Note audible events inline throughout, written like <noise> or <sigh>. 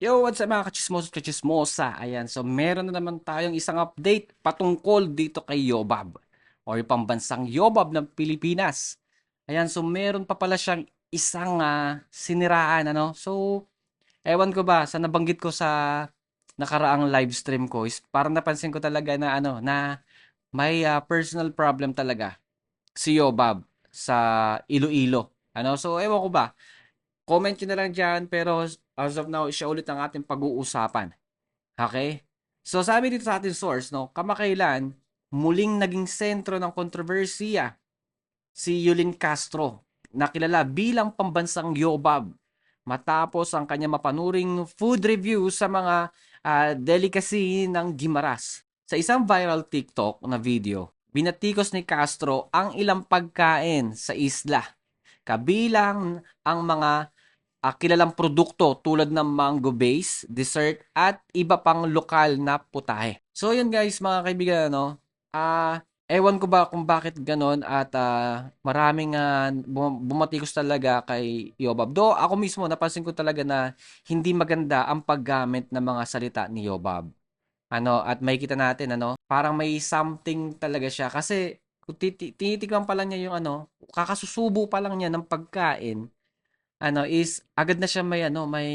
Yo, what's up mga kachismoso at kachismosa? Ayan, so meron na naman tayong isang update patungkol dito kay Yobab or yung pambansang Yobab ng Pilipinas. Ayan, so meron pa pala siyang isang ah, siniraan, ano? So, ewan ko ba, sa nabanggit ko sa nakaraang live stream ko is parang napansin ko talaga na ano, na may ah, personal problem talaga si Yobab sa Iloilo. Ano? So, ewan ko ba, Comment nyo na lang dyan, pero as of now, siya ulit ang ating pag-uusapan. Okay? So, sabi dito sa ating source, no, kamakailan, muling naging sentro ng kontrobersiya si Yulin Castro, nakilala bilang pambansang Yobab, matapos ang kanya mapanuring food review sa mga uh, delicacy ng Gimaras. Sa isang viral TikTok na video, binatikos ni Castro ang ilang pagkain sa isla kabilang ang mga uh, kilalang produkto tulad ng mango base, dessert, at iba pang lokal na putahe. So yun guys, mga kaibigan, ano, ah, uh, ewan ko ba kung bakit ganon at uh, maraming uh, bumatikos talaga kay Yobab. Do ako mismo napansin ko talaga na hindi maganda ang paggamit ng mga salita ni Yobab. Ano, at may kita natin ano, parang may something talaga siya kasi kung tinitikman pa lang niya yung ano, kakasusubo pa lang niya ng pagkain, ano is agad na siya may ano, may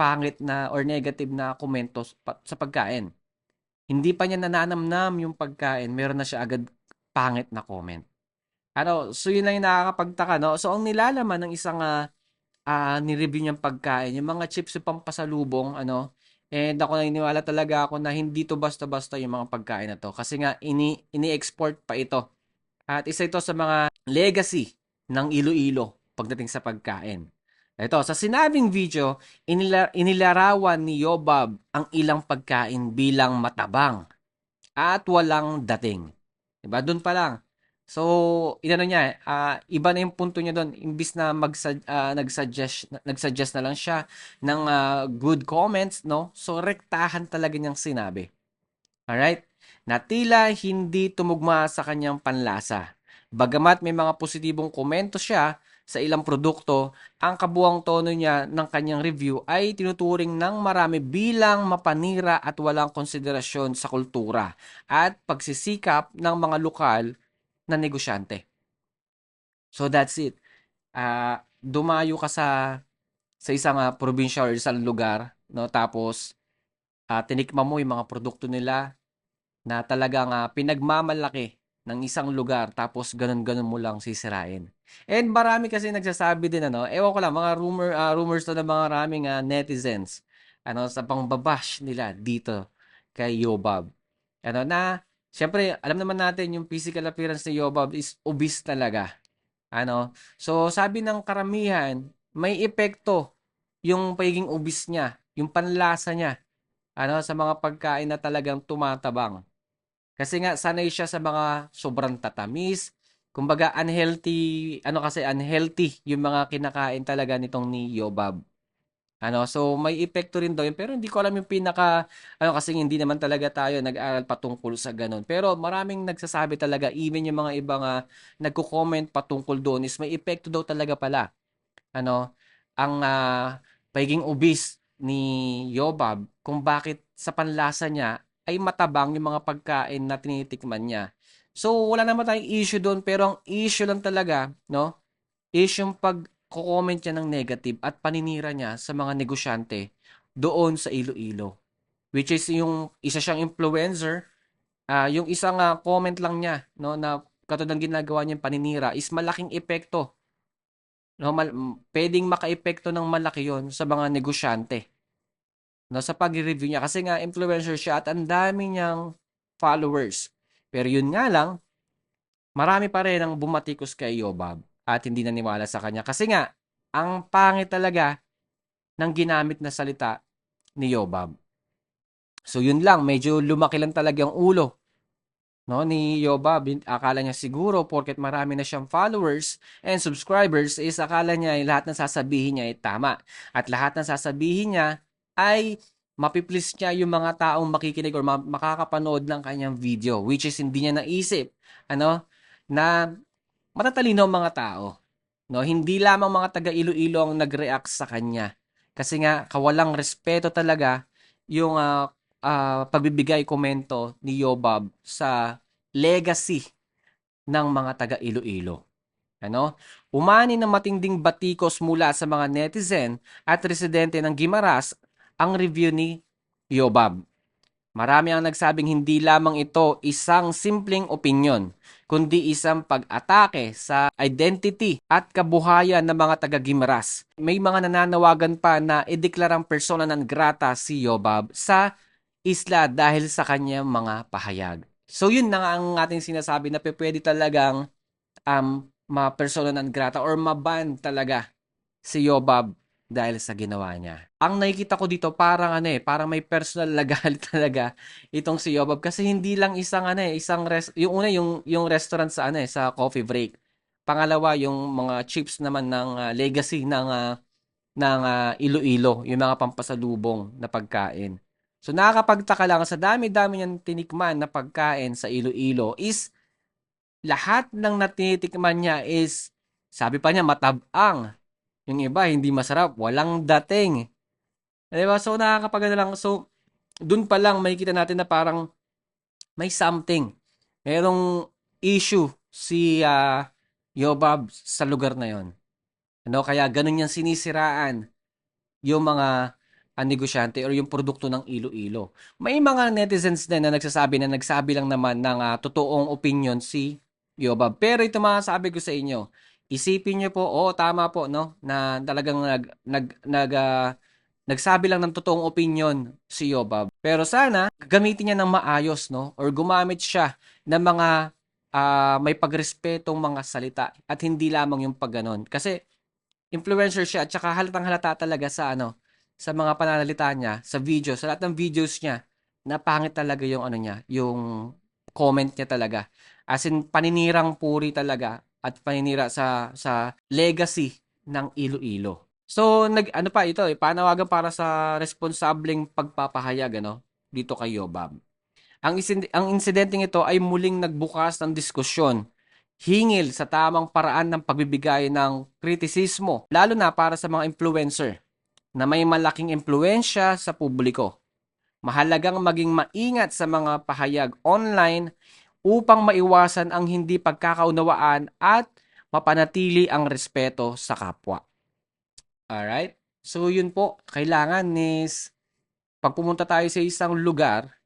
pangit na or negative na komento sa pagkain. Hindi pa niya nananamnam yung pagkain, meron na siya agad pangit na comment. Ano, so yun lang yung nakakapagtaka, no? So ang nilalaman ng isang uh, uh, ni-review niyang pagkain, yung mga chips yung pampasalubong, ano, and ako naniniwala talaga ako na hindi to basta-basta yung mga pagkain na to. Kasi nga, ini, ini-export pa ito. At isa ito sa mga legacy ng Iloilo pagdating sa pagkain. Ito, sa sinabing video, inila, inilarawan ni Yobab ang ilang pagkain bilang matabang at walang dating. Diba? Doon pa lang. So, inano niya, uh, iba na yung punto niya doon. Imbis na mag uh, nag-suggest, nag-suggest na lang siya ng uh, good comments, no? So, rektahan talaga niyang sinabi. Alright? Na tila hindi tumugma sa kanyang panlasa. Bagamat may mga positibong komento siya, sa ilang produkto, ang kabuang tono niya ng kanyang review ay tinuturing ng marami bilang mapanira at walang konsiderasyon sa kultura at pagsisikap ng mga lokal na negosyante. So that's it. Uh, dumayo ka sa sa isang uh, probinsya or isang lugar, no? Tapos uh, tinikman mo yung mga produkto nila na talagang uh, pinagmamalaki ng isang lugar tapos ganun-ganun mo lang sisirain. And marami kasi nagsasabi din ano, ewan ko lang mga rumor uh, rumors to ng mga maraming uh, netizens ano sa pangbabash nila dito kay Yobab. Ano na Siyempre, alam naman natin yung physical appearance ni Yobab is obese talaga. Ano? So, sabi ng karamihan, may epekto yung pagiging obese niya, yung panlasa niya, ano, sa mga pagkain na talagang tumatabang. Kasi nga sanay siya sa mga sobrang tatamis. Kumbaga unhealthy, ano kasi unhealthy yung mga kinakain talaga nitong ni Yobab. Ano, so may epekto rin daw yun. Pero hindi ko alam yung pinaka, ano kasi hindi naman talaga tayo nag-aral patungkol sa ganun. Pero maraming nagsasabi talaga, even yung mga ibang uh, nagko-comment patungkol doon is may epekto daw talaga pala. Ano, ang uh, pagiging obese ni Yobab kung bakit sa panlasa niya ay matabang yung mga pagkain na tinitikman niya. So, wala naman tayong issue doon, pero ang issue lang talaga, no, is yung pag-comment niya ng negative at paninira niya sa mga negosyante doon sa Iloilo. Which is yung isa siyang influencer, uh, yung isang uh, comment lang niya, no, na katulad ng ginagawa niya paninira is malaking epekto. No, mal- pwedeng maka-epekto ng malaki yon sa mga negosyante no, sa pag-review niya. Kasi nga, influencer siya at ang dami niyang followers. Pero yun nga lang, marami pa rin ang bumatikos kay Yobab at hindi naniwala sa kanya. Kasi nga, ang pangit talaga ng ginamit na salita ni Yobab. So yun lang, medyo lumaki lang talaga ang ulo no ni Yobab. Akala niya siguro porket marami na siyang followers and subscribers is akala niya lahat ng sasabihin niya ay tama. At lahat ng sasabihin niya ay mapiplease niya yung mga taong makikinig or makakapanood ng kanyang video which is hindi niya naisip ano na matatalino ang mga tao no hindi lamang mga taga Iloilo ang nag-react sa kanya Kasi nga kawalang respeto talaga yung ah, ah, pagbibigay komento ni Yobab sa legacy ng mga taga Iloilo. Ano? Umani ng matinding batikos mula sa mga netizen at residente ng Gimaras ang review ni Yobab. Marami ang nagsabing hindi lamang ito isang simpleng opinyon, kundi isang pag-atake sa identity at kabuhayan ng mga taga-Gimaras. May mga nananawagan pa na ideklarang persona non grata si Yobab sa isla dahil sa kanyang mga pahayag. So yun na nga ang ating sinasabi na pwede talagang um, ma-persona non grata or maban talaga si Yobab dahil sa ginawa niya. Ang nakikita ko dito parang ano eh, parang may personal lagal <laughs> talaga itong si Yobab kasi hindi lang isang ano eh, isang res- yung una yung yung restaurant sa ano eh, sa Coffee Break. Pangalawa yung mga chips naman ng ah, legacy ng ah, ng ah, Iloilo, yung mga pampasalubong na pagkain. So nakakapagtaka lang sa dami-dami niyang tinikman na pagkain sa Iloilo is lahat ng natitikman niya is sabi pa niya matabang. Yung iba hindi masarap, walang dating. 'Di ba? So nakakapagano lang. So dun pa lang makikita natin na parang may something. Merong issue si ah, Yobab sa lugar na yon. Ano kaya ganun niyang sinisiraan yung mga ah, negosyante or yung produkto ng Iloilo. May mga netizens din na nagsasabi na nagsabi lang naman ng ah, totoong opinion si Yobab. Pero ito mga sabi ko sa inyo, isipin niyo po, oo tama po no, na talagang nag nag nag ah, nagsabi lang ng totoong opinion si Yobab. Pero sana gamitin niya ng maayos no or gumamit siya ng mga ah, may pagrespetong mga salita at hindi lamang yung pagganon. Kasi influencer siya at saka halatang halata talaga sa ano sa mga pananalita niya, sa video, sa lahat ng videos niya, napangit talaga yung ano niya, yung comment niya talaga. As in paninirang puri talaga at paninira sa sa legacy ng Iloilo. So nag ano pa ito eh, panawagan para sa responsableng pagpapahayag ano dito kay Yobab. Ang, isin- ang insidenteng ito ay muling nagbukas ng diskusyon hingil sa tamang paraan ng pagbibigay ng kritisismo, lalo na para sa mga influencer na may malaking impluensya sa publiko. Mahalagang maging maingat sa mga pahayag online upang maiwasan ang hindi pagkakaunawaan at mapanatili ang respeto sa kapwa. Alright? So yun po, kailangan is pag pumunta tayo sa isang lugar,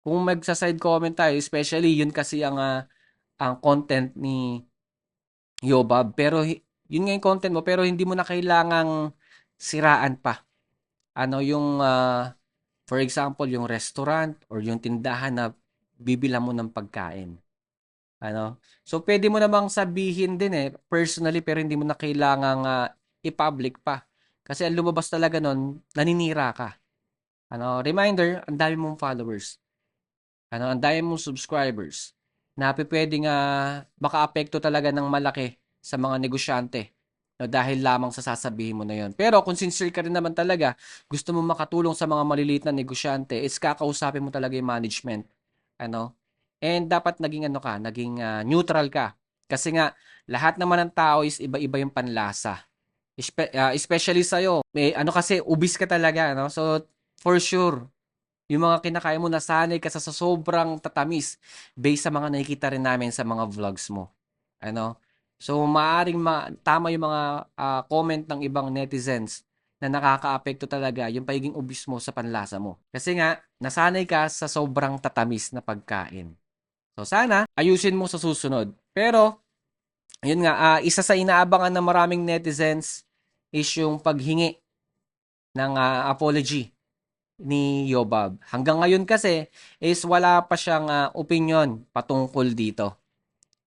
kung magsa-side comment tayo, especially yun kasi ang ah, ang content ni Yobab. Pero yun nga yung content mo, pero hindi mo na kailangang siraan pa. Ano yung, ah, for example, yung restaurant or yung tindahan na bibila mo ng pagkain. Ano? So, pwede mo namang sabihin din eh, personally, pero hindi mo na kailangang ah, i-public pa. Kasi ang lumabas talaga nun, naninira ka. Ano, reminder, ang dami mong followers. Ano, ang dami mong subscribers na pupuwedeng ah, makaapekto talaga ng malaki sa mga negosyante no, dahil lamang sa sasabihin mo na yon. Pero kung sincere ka rin naman talaga, gusto mo makatulong sa mga maliliit na negosyante, is kakausapin mo talaga yung management. Ano? And dapat naging ano ka, naging ah, neutral ka. Kasi nga, lahat naman ng tao is iba-iba yung panlasa. Espe- ah, especially sa'yo. May, ano kasi, ubis ka talaga. No? So, for sure, yung mga kinakain mo, nasanay ka sa, sa sobrang tatamis based sa mga nakikita rin namin sa mga vlogs mo. Ano? So, maaring ma- tama yung mga ah, comment ng ibang netizens na nakakaapekto talaga yung pagiging ubis mo sa panlasa mo. Kasi nga, nasanay ka sa sobrang tatamis na pagkain. So, sana, ayusin mo sa susunod. Pero, yun nga, ah, isa sa inaabangan ng maraming netizens is yung paghingi ng ah, apology ni Yobab. Hanggang ngayon kasi is wala pa siyang ah, opinion patungkol dito.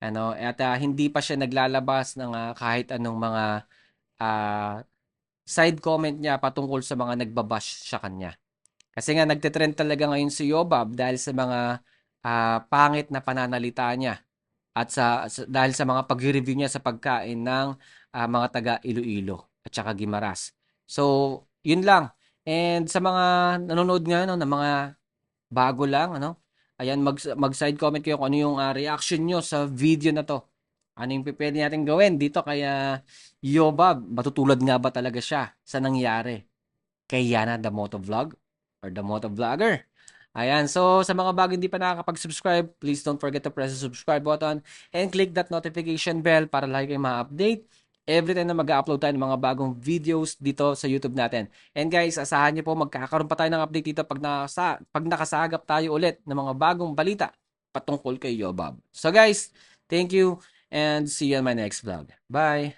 Ano, at ah, hindi pa siya naglalabas ng ah, kahit anong mga ah, side comment niya patungkol sa mga nagbabash sa kanya. Kasi nga nagte-trend talaga ngayon si Yobab dahil sa mga ah, pangit na pananalita niya at sa, sa- dahil sa mga pag-review niya sa pagkain ng ah, mga taga Iloilo at saka Gimaras. So, yun lang. And sa mga nanonood ngayon, no, ng mga bago lang, ano, ayan, mag, mag-side comment kayo kung ano yung ah, reaction nyo sa video na to. Ano yung pwede natin gawin dito kaya Yobab, matutulad nga ba talaga siya sa nangyari kay Yana the Motovlog or the Motovlogger? Ayan, so sa mga bago hindi pa nakakapag-subscribe, please don't forget to press the subscribe button and click that notification bell para lagi kayong ma-update every time na mag-upload tayo ng mga bagong videos dito sa YouTube natin. And guys, asahan niyo po magkakaroon pa tayo ng update dito pag, nasa, pag nakasagap tayo ulit ng mga bagong balita patungkol kay Yobab. So guys, thank you and see you on my next vlog. Bye!